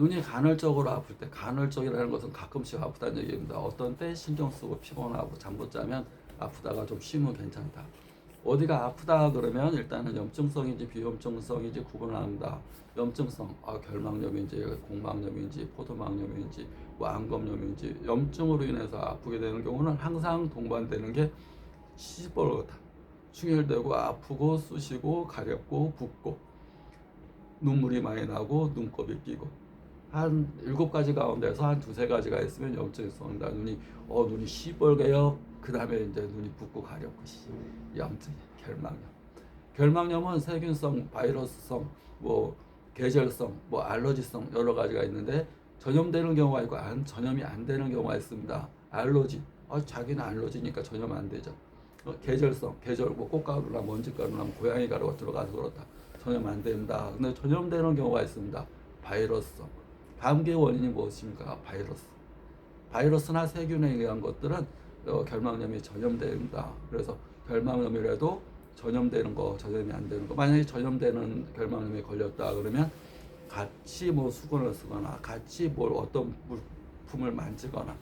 눈이 간헐적으로 아플 때 간헐적이라는 것은 가끔씩 아프다는 얘기입니다. 어떤 때 신경 쓰고 피곤하고 잠 못 자면 아프다가 좀 쉬면 괜찮다. 어디가 아프다 그러면 일단은 염증성인지 비염증성인지 구분합니다. 염증성, 아, 결막염인지 공막염인지 포도막염인지 뭐 안검염인지 염증으로 인해서 아프게 되는 경우는 항상 동반되는 게 시뻘겋다. 충혈되고 아프고 쑤시고 가렵고 붓고 눈물이 많이 나고 눈곱이 끼고 한 일곱 가지 가운데서 한 두세 가지가 있으면 염증이 쏜다. 눈이 어 눈이 시뻘개요. 그 다음에 이제 눈이 붓고 가렵고 시 염증, 결막염. 결막염은 세균성, 바이러스성, 뭐 계절성, 뭐 알러지성 여러 가지가 있는데 전염되는 경우가 있고 안 전염이 안 되는 경우가 있습니다. 알러지, 어, 자기는 알러지니까 전염 안 되죠. 어, 계절성, 계절 뭐 꽃가루나 먼지가루나 뭐 고양이 가루가 들어가서 그렇다. 전염 안 됩니다. 근데 전염되는 경우가 있습니다. 바이러스성. 감기의 원인이 무엇입니까? 바이러스. 바이러스나 세균에 의한 것들은 어, 결막염이 전염됩니다. 그래서 결막염이라도 전염되는 거, 전염이 안 되는 거. 만약에 전염되는 결막염에 걸렸다 그러면 같이 뭐 수건을 쓰거나 같이 뭘 어떤 물품을 만지거나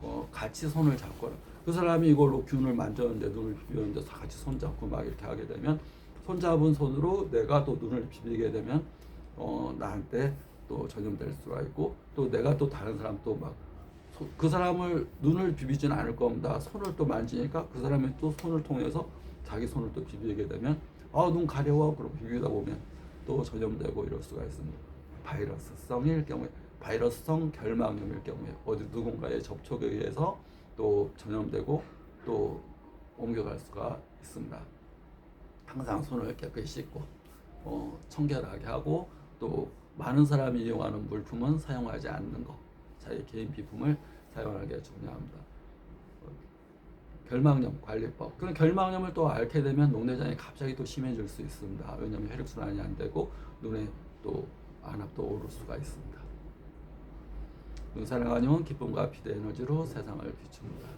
어, 같이 손을 잡거나 그 사람이 이걸로 균을 만졌는데 눈을 비비는데 같이 손 잡고 막 이렇게 하게 되면 손 잡은 손으로 내가 또 눈을 비비게 되면 어, 나한테 또 전염될 수가 있고 또 내가 또 다른 사람 또 막 그 사람을 눈을 비비지는 않을 겁니다. 손을 또 만지니까 그 사람이 또 손을 통해서 자기 손을 또 비비게 되면 아 눈 가려워 그럼 비비다 보면 또 전염되고 이럴 수가 있습니다. 바이러스성일 경우에 바이러스성 결막염일 경우에 어디 누군가의 접촉에 의해서 또 전염되고 또 옮겨갈 수가 있습니다. 항상 손을 깨끗이 씻고 어, 청결하게 하고 또 많은 사람이 이용하는 물품은 사용하지 않는 것, 자기 개인 비품을 사용하는 게 중요합니다. 어, 결막염 관리법. 그럼 결막염을 또 앓게 되면 녹내장이 갑자기 또 심해질 수 있습니다. 왜냐하면 혈액 순환이 안 되고 눈에 또 안압도 오를 수가 있습니다. 눈사랑하님은 기쁨과 비대 에너지로 세상을 비춥니다.